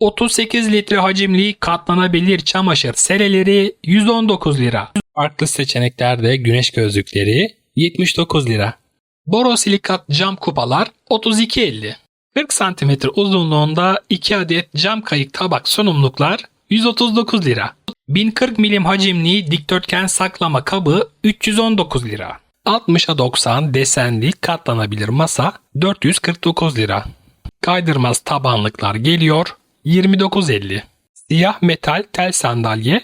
38 litre hacimli katlanabilir çamaşır sereleri 119 lira. Farklı seçeneklerde güneş gözlükleri 79 lira. Borosilikat cam kupalar 32.50. 40 cm uzunluğunda 2 adet cam kayık tabak sunumluklar 139 lira. 1040 milim hacimli dikdörtgen saklama kabı 319 lira. 60'a 90 desenli katlanabilir masa 449 lira. Kaydırmaz tabanlıklar geliyor 29.50. Siyah metal tel sandalye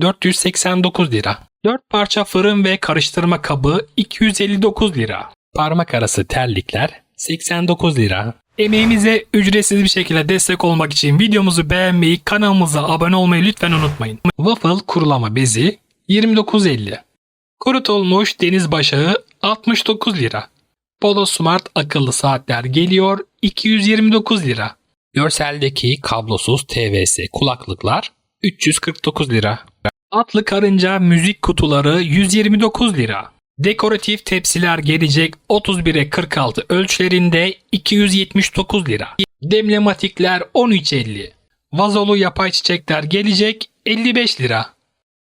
489 lira. 4 parça fırın ve karıştırma kabı 259 lira. Parmak arası terlikler 89 lira. Emeğimize ücretsiz bir şekilde destek olmak için videomuzu beğenmeyi, kanalımıza abone olmayı lütfen unutmayın. Waffle kurulama bezi 29.50. Kurutulmuş deniz başağı 69 lira. Polo Smart akıllı saatler geliyor 229 lira. Görseldeki kablosuz TVS kulaklıklar 349 lira. Atlı karınca müzik kutuları 129 lira. Dekoratif tepsiler gelecek 31'e 46 ölçülerinde 279 lira. Demlematikler 13.50. Vazolu yapay çiçekler gelecek 55 lira.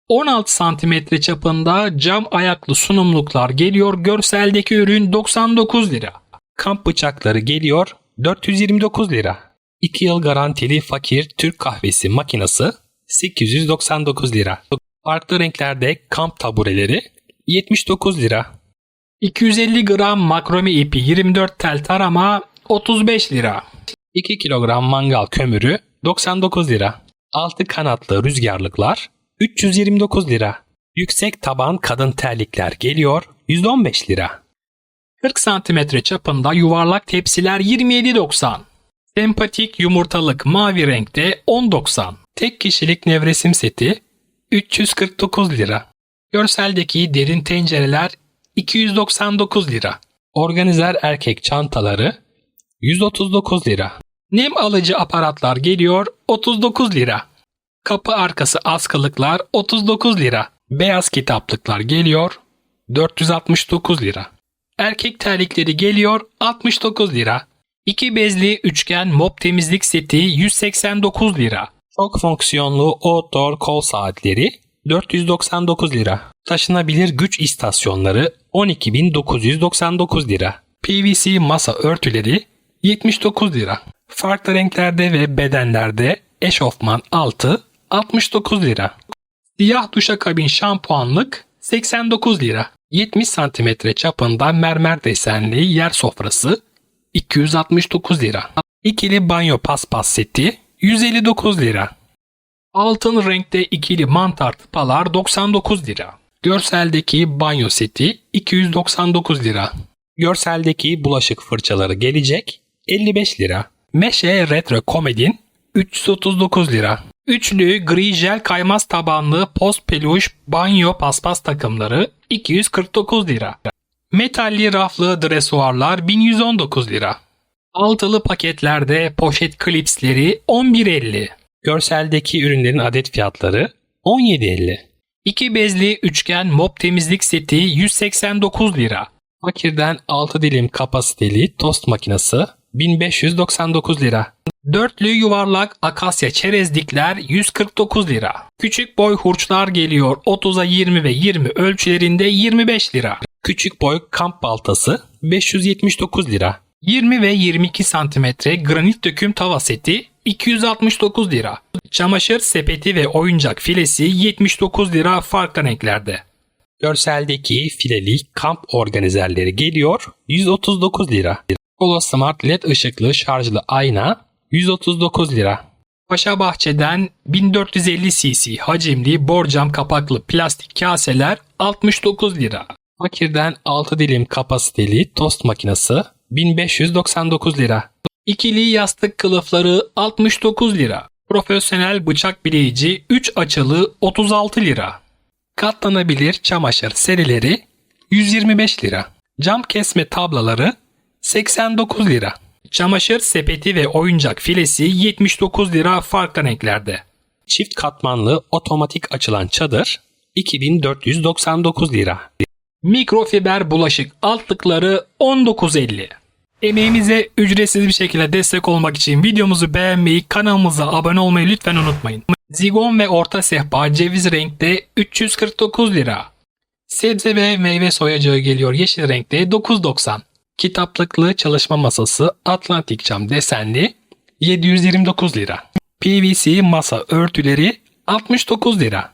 16 santimetre çapında cam ayaklı sunumluklar geliyor. Görseldeki ürün 99 lira. Kamp bıçakları geliyor 429 lira. 2 yıl garantili fakir Türk kahvesi makinesi 899 lira. Farklı renklerde kamp tabureleri 79 lira. 250 gram makrome ipi 24 tel tarama 35 lira. 2 kilogram mangal kömürü 99 lira. 6 kanatlı rüzgarlıklar 329 lira. Yüksek taban kadın terlikler geliyor 115 lira. 40 santimetre çapında yuvarlak tepsiler 27.90. Sempatik yumurtalık mavi renkte 10.90. Tek kişilik nevresim seti 349 lira. Görseldeki derin tencereler 299 lira. Organizer erkek çantaları 139 lira. Nem alıcı aparatlar geliyor 39 lira. Kapı arkası askılıklar 39 lira. Beyaz kitaplıklar geliyor 469 lira. Erkek terlikleri geliyor 69 lira. İki bezli üçgen mop temizlik seti 189 lira. Çok fonksiyonlu outdoor kol saatleri 499 lira. Taşınabilir güç istasyonları 12.999 lira. PVC masa örtüleri 79 lira. Farklı renklerde ve bedenlerde eşofman altı 69 lira. Siyah duşakabin şampuanlık 89 lira. 70 santimetre çapında mermer desenli yer sofrası 269 lira. İkili banyo paspas seti 159 lira. Altın renkte ikili mantar tıpalar 99 lira. Görseldeki banyo seti 299 lira. Görseldeki bulaşık fırçaları gelecek 55 lira. Meşe Retro Komedin 339 lira. Üçlü gri jel kaymaz tabanlı post peluş banyo paspas takımları 249 lira. Metalli raflı dresuarlar 1119 lira. Altılı paketlerde poşet klipsleri 11.50. Görseldeki ürünlerin adet fiyatları 17.50. İki bezli üçgen mop temizlik seti 189 lira. Fakirden 6 dilim kapasiteli tost makinesi 1599 lira. Dörtlü yuvarlak akasya çerezlikler 149 lira. Küçük boy hurçlar geliyor 30'a 20 ve 20 ölçülerinde 25 lira. Küçük boy kamp baltası 579 lira. 20 ve 22 santimetre granit döküm tava seti 269 lira. Çamaşır sepeti ve oyuncak filesi 79 lira farklı renklerde. Görseldeki fileli kamp organizerleri geliyor 139 lira. Polo Smart LED ışıklı şarjlı ayna 139 lira. Paşa Bahçe'den 1450 cc hacimli borcam kapaklı plastik kaseler 69 lira. Fakirden 6 dilim kapasiteli tost makinesi 1599 lira. İkili yastık kılıfları 69 lira. Profesyonel bıçak bileyici 3 açılı 36 lira. Katlanabilir çamaşır serileri 125 lira. Cam kesme tablaları 89 lira. Çamaşır sepeti ve oyuncak filesi 79 lira farklı renklerde. Çift katmanlı otomatik açılan çadır 2499 lira. Mikrofiber bulaşık altlıkları 19.50. Emeğimize ücretsiz bir şekilde destek olmak için videomuzu beğenmeyi, kanalımıza abone olmayı lütfen unutmayın. Zigon ve orta sehpa ceviz renkte 349 lira. Sebze ve meyve soyacağı geliyor yeşil renkte 9.90. Kitaplıklı çalışma masası Atlantik cam desenli 729 lira. PVC masa örtüleri 69 lira.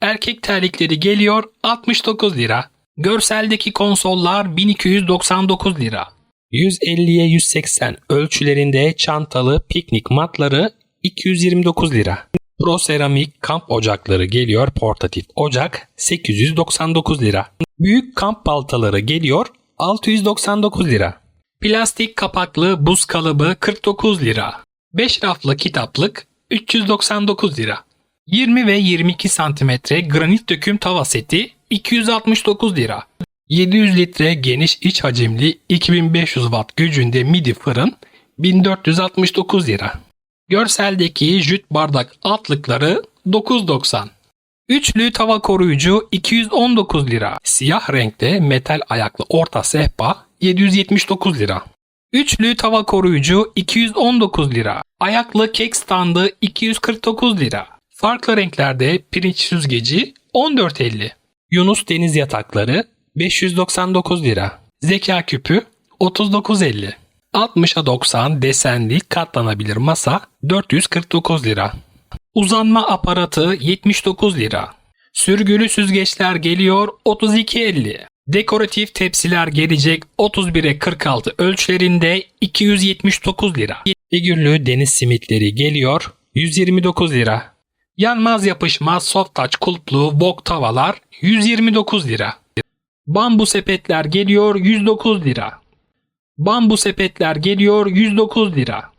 Erkek terlikleri geliyor 69 lira. Görseldeki konsollar 1299 lira. 150'ye 180 ölçülerinde çantalı piknik matları 229 lira. Pro seramik kamp ocakları geliyor portatif ocak 899 lira. Büyük kamp baltaları geliyor 699 lira. Plastik kapaklı buz kalıbı 49 lira. 5 raflı kitaplık 399 lira. 20 ve 22 santimetre granit döküm tava seti 269 lira. 700 litre geniş iç hacimli 2500 watt gücünde midi fırın 1469 lira. Görseldeki jüt bardak altlıkları 9.90. Üçlü tava koruyucu 219 lira. Siyah renkte metal ayaklı orta sehpa 779 lira. Üçlü tava koruyucu 219 lira. Ayaklı kek standı 249 lira. Farklı renklerde pirinç süzgeci 14.50. Yunus deniz yatakları 599 lira. Zeka küpü 39.50. 60'a 90 desenli katlanabilir masa 449 lira. Uzanma aparatı 79 lira. Sürgülü süzgeçler geliyor 32.50. Dekoratif tepsiler gelecek 31'e 46 ölçülerinde 279 lira. Figürlü deniz simitleri geliyor 129 lira. Yanmaz yapışmaz soft touch kulplu wok tavalar 129 lira. Bambu sepetler geliyor 109 lira. Bambu sepetler geliyor 109 lira.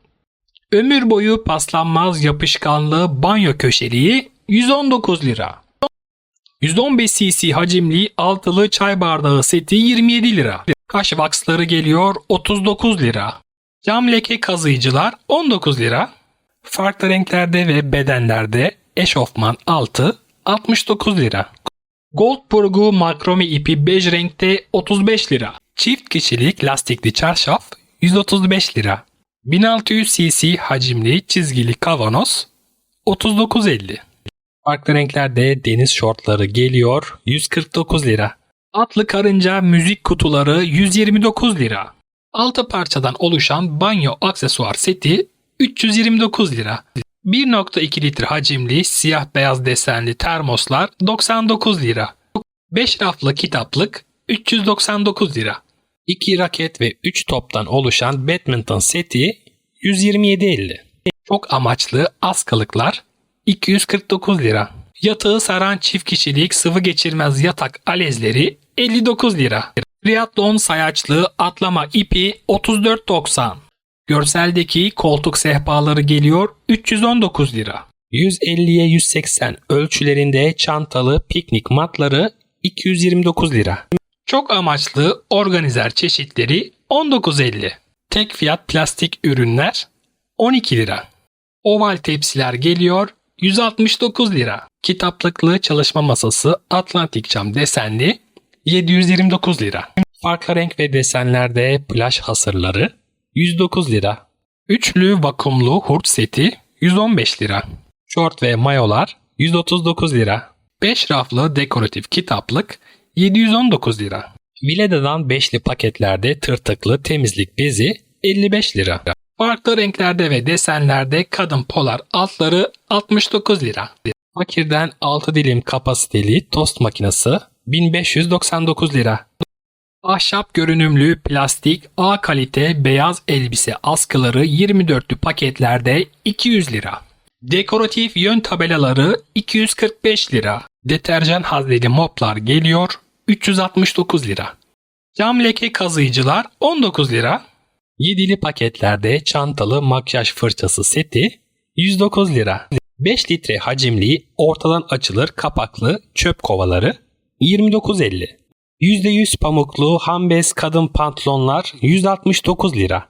Ömür boyu paslanmaz yapışkanlı banyo köşeliği 119 lira. 115 cc hacimli altılı çay bardağı seti 27 lira. Kaş vaksları geliyor 39 lira. Cam leke kazıyıcılar 19 lira. Farklı renklerde ve bedenlerde eşofman altı 69 lira. Goldburgu makrome ipi bej renkte 35 lira. Çift kişilik lastikli çarşaf 135 lira. 1600 cc hacimli çizgili kavanoz 39.50. Farklı renklerde deniz şortları geliyor 149 lira. Atlı karınca müzik kutuları 129 lira. 6 parçadan oluşan banyo aksesuar seti 329 lira. 1.2 litre hacimli siyah beyaz desenli termoslar 99 lira. 5 raflı kitaplık 399 lira. 2 raket ve 3 toptan oluşan badminton seti 127.50. Çok amaçlı askılıklar 249 lira. Yatağı saran çift kişilik sıvı geçirmez yatak alezleri 59 lira. Triathlon sayaçlı atlama ipi 34.90. Görseldeki koltuk sehpaları geliyor 319 lira. 150'ye 180 ölçülerinde çantalı piknik matları 229 lira. Çok amaçlı organizer çeşitleri 19.50. Tek fiyat plastik ürünler 12 lira. Oval tepsiler geliyor 169 lira. Kitaplıklı çalışma masası Atlantik cam desenli 729 lira. Farklı renk ve desenlerde plaj hasırları 109 lira. Üçlü vakumlu hurt seti 115 lira. Şort ve mayolar 139 lira. 5 raflı dekoratif kitaplık 719 lira. Vileda'dan beşli paketlerde tırtıklı temizlik bezi 55 lira. Farklı renklerde ve desenlerde kadın polar altları 69 lira. Fakirden 6 dilim kapasiteli tost makinesi 1599 lira. Ahşap görünümlü plastik A kalite beyaz elbise askıları 24'lü paketlerde 200 lira. Dekoratif yön tabelaları 245 lira. Deterjan hazneli moplar geliyor 369 lira. Cam leke kazıyıcılar 19 lira. Yedili paketlerde çantalı makyaj fırçası seti 109 lira. 5 litre hacimli ortadan açılır kapaklı çöp kovaları 29.50. %100 pamuklu hambez kadın pantolonlar 169 lira.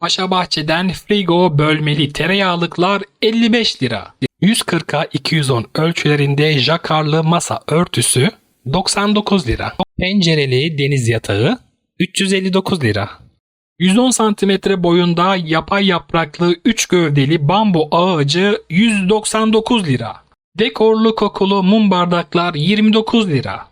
Paşa Bahçe'den frigo bölmeli tereyağlıklar 55 lira. 140'a 210 ölçülerinde jakarlı masa örtüsü 99 lira. Pencereli deniz yatağı 359 lira. 110 cm boyunda yapay yapraklı 3 gövdeli bambu ağacı 199 lira. Dekorlu kokulu mum bardaklar 29 lira.